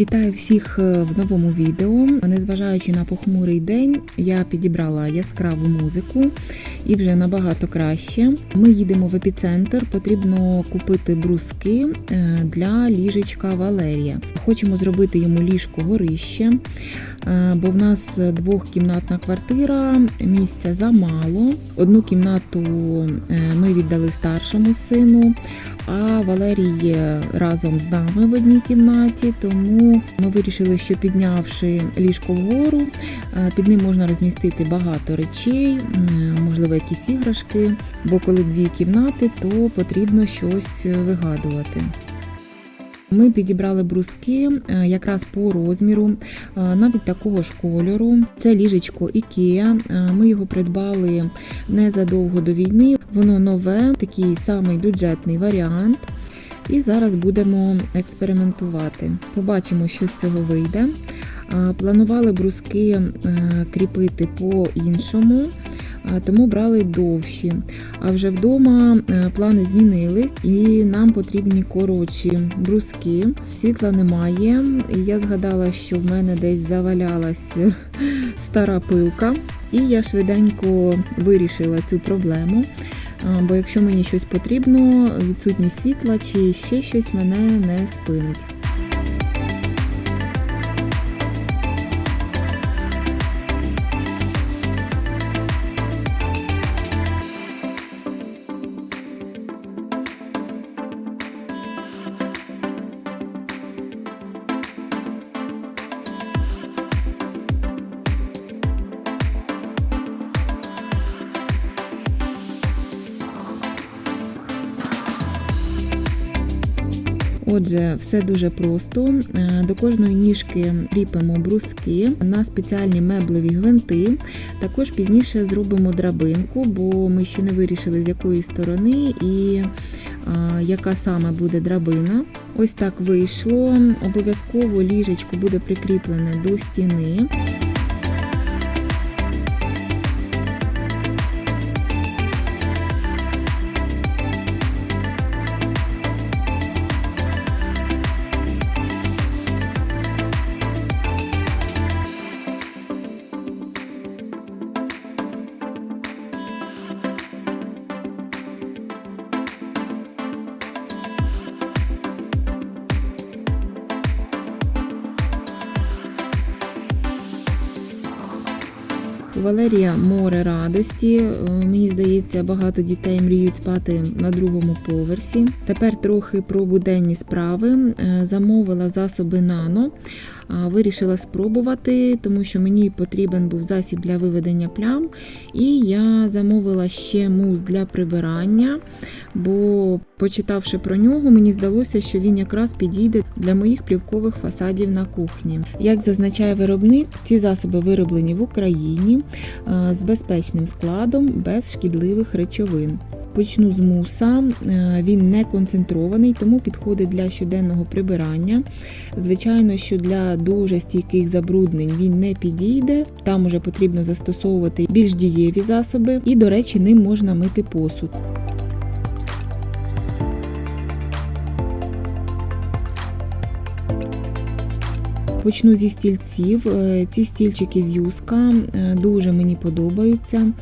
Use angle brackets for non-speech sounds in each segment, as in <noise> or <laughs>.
Вітаю всіх е, в новому відео. Незважаючи на похмурий день, я підібрала яскраву музику і вже набагато краще. Ми їдемо в епіцентр. Потрібно купити бруски е, для ліжечка Валерія. Хочемо зробити йому ліжко горище, е, бо в нас двохкімнатна квартира, місця замало. Одну кімнату е, ми віддали старшому сину. А Валерій разом з нами в одній кімнаті, тому ми вирішили, що піднявши ліжко вгору, під ним можна розмістити багато речей, м, можливо, якісь іграшки. Бо коли дві кімнати, то потрібно щось вигадувати. Ми підібрали бруски е, якраз по розміру, е, навіть такого ж кольору. Це ліжечко. Е, Ми його придбали незадовго до війни. Воно нове, такий самий бюджетний варіант. І зараз будемо експериментувати. Побачимо, що з цього вийде. Е, Планували бруски е, кріпити по-іншому, е, тому брали довші. А вже вдома е, плани змінились, і нам потрібні коротші бруски. Світла немає. Я згадала, що в мене десь завалялась <laughs> стара пилка. І я швиденько вирішила цю проблему. Бо якщо мені щось потрібно, відсутність світла чи ще щось мене не спинить. Отже, все дуже просто. Е, До кожної ніжки кріпимо бруски на спеціальні меблеві гвинти. Також пізніше зробимо драбинку, бо ми ще не вирішили з якої сторони і е, яка саме буде драбина. Ось так вийшло. Обов'язково ліжечко буде прикріплене до стіни. Валерія море радості. Е, Мені здається, багато дітей мріють спати на другому поверсі. Тепер трохи про буденні справи. Е, Замовила засоби нано. Вирішила спробувати, тому що мені потрібен був засіб для виведення плям. І я замовила ще мус для прибирання, бо почитавши про нього, мені здалося, що він якраз підійде для моїх плівкових фасадів на кухні. Як зазначає виробник, ці засоби вироблені в Україні з безпечним складом, без шкідливих речовин. Почну з муса, Е, він не концентрований, тому підходить для щоденного прибирання. Звичайно, що для дуже стійких забруднень він не підійде. Там уже потрібно застосовувати більш дієві засоби, і, до речі, ним можна мити посуд. Почну зі стільців. Е, Ці стільчики з юска е, дуже мені подобаються.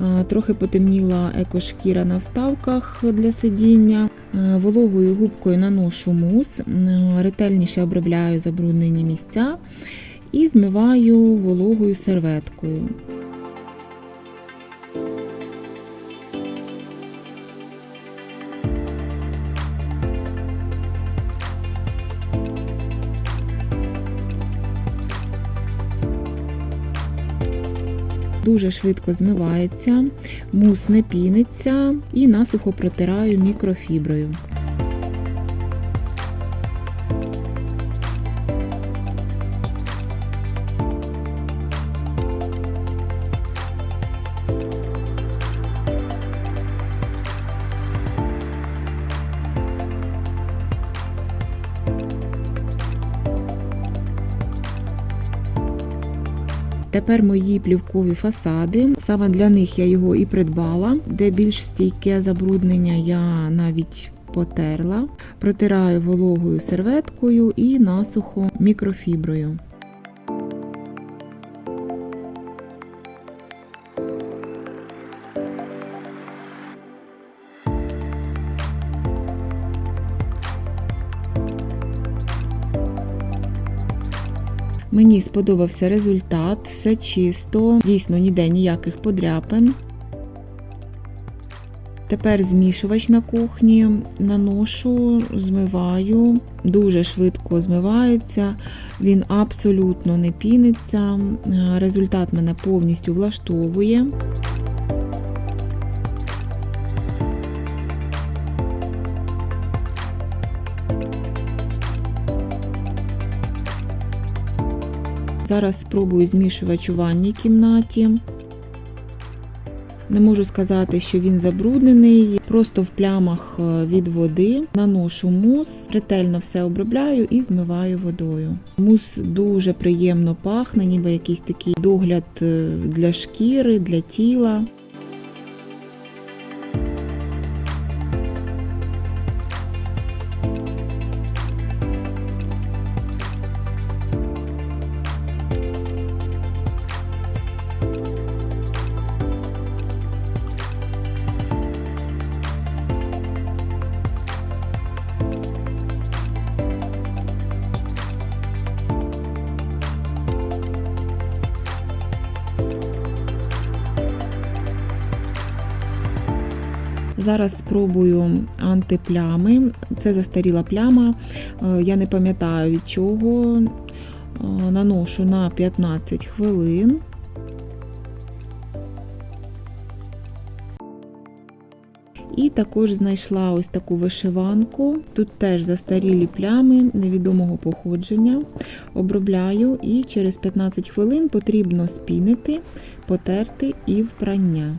Е, Трохи потемніла екошкіра на вставках для сидіння. Вологою губкою наношу мус, ретельніше обробляю забруднені місця і змиваю вологою серветкою. Дуже швидко змивається, мус не піниться і насухо протираю мікрофіброю. Тепер мої плівкові фасади. Саме для них я його і придбала, де більш стійке забруднення я навіть потерла, протираю вологою серветкою і насухо мікрофіброю. Мені сподобався результат, все чисто, дійсно ніде ніяких подряпин. Тепер змішувач на кухні наношу, змиваю, дуже швидко змивається, він абсолютно не піниться. Результат мене повністю влаштовує. Зараз спробую змішувач у ванній кімнаті. Не можу сказати, що він забруднений, просто в плямах е, від води наношу мус, ретельно все обробляю і змиваю водою. Мус дуже приємно пахне, ніби якийсь такий догляд е, для шкіри, для тіла. Зараз спробую антиплями. Це застаріла пляма. Е, Я не пам'ятаю від чого. Е, Наношу на 15 хвилин. І також знайшла ось таку вишиванку. Тут теж застарілі плями невідомого походження. Обробляю і через 15 хвилин потрібно спінити, потерти і впрання.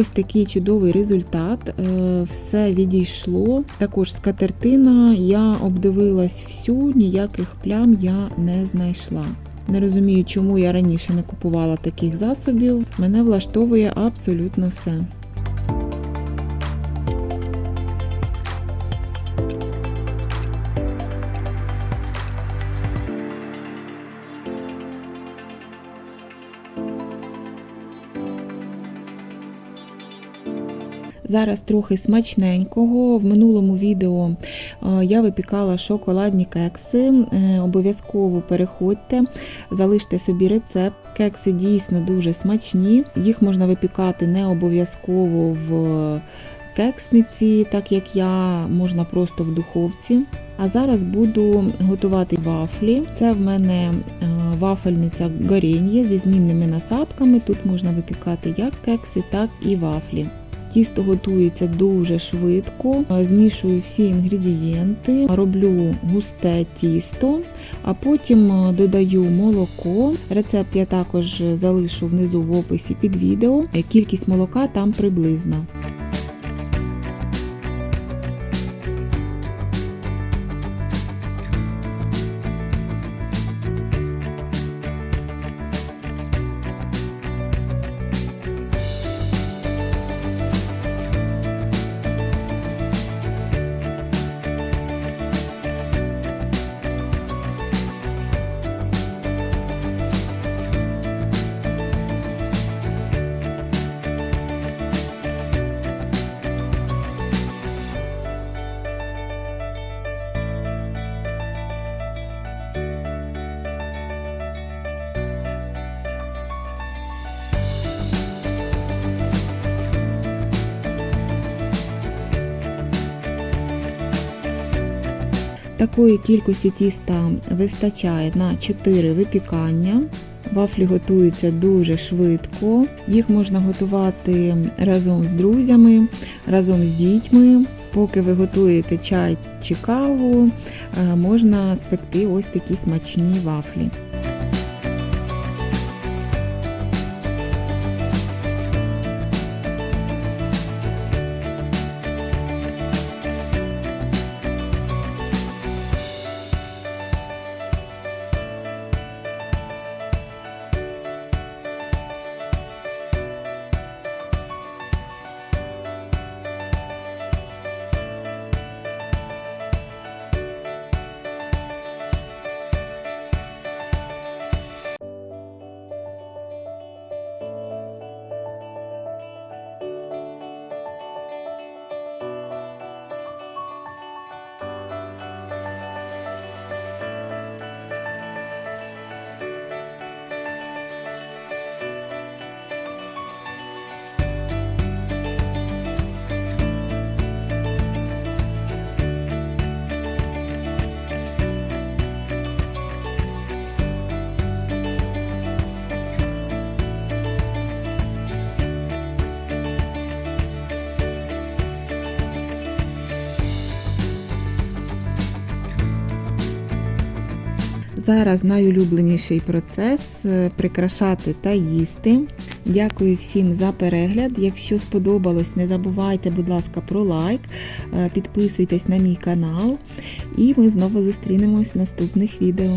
Ось такий чудовий результат. Е, Все відійшло. Також скатертина я обдивилась всю, ніяких плям я не знайшла. Не розумію, чому я раніше не купувала таких засобів. Мене влаштовує абсолютно все. Зараз трохи смачненького. В минулому відео е, я випікала шоколадні кекси. Е, Обов'язково переходьте, залиште собі рецепт. Кекси дійсно дуже смачні. Їх можна випікати не обов'язково в кексниці, так як я, можна просто в духовці. А зараз буду готувати вафлі. Це в мене е, вафельниця горіння зі змінними насадками. Тут можна випікати як кекси, так і вафлі. Тісто готується дуже швидко, змішую всі інгредієнти, роблю густе тісто, а потім додаю молоко. Рецепт я також залишу внизу в описі під відео. Кількість молока там приблизна. Такої кількості тіста вистачає на 4 випікання. Вафлі готуються дуже швидко. Їх можна готувати разом з друзями, разом з дітьми. Поки ви готуєте чай чи каву, е, можна спекти ось такі смачні вафлі. Зараз найулюбленіший процес е, прикрашати та їсти. Дякую всім за перегляд. Якщо сподобалось, не забувайте, будь ласка, про лайк, е, підписуйтесь на мій канал, і ми знову зустрінемось в наступних відео.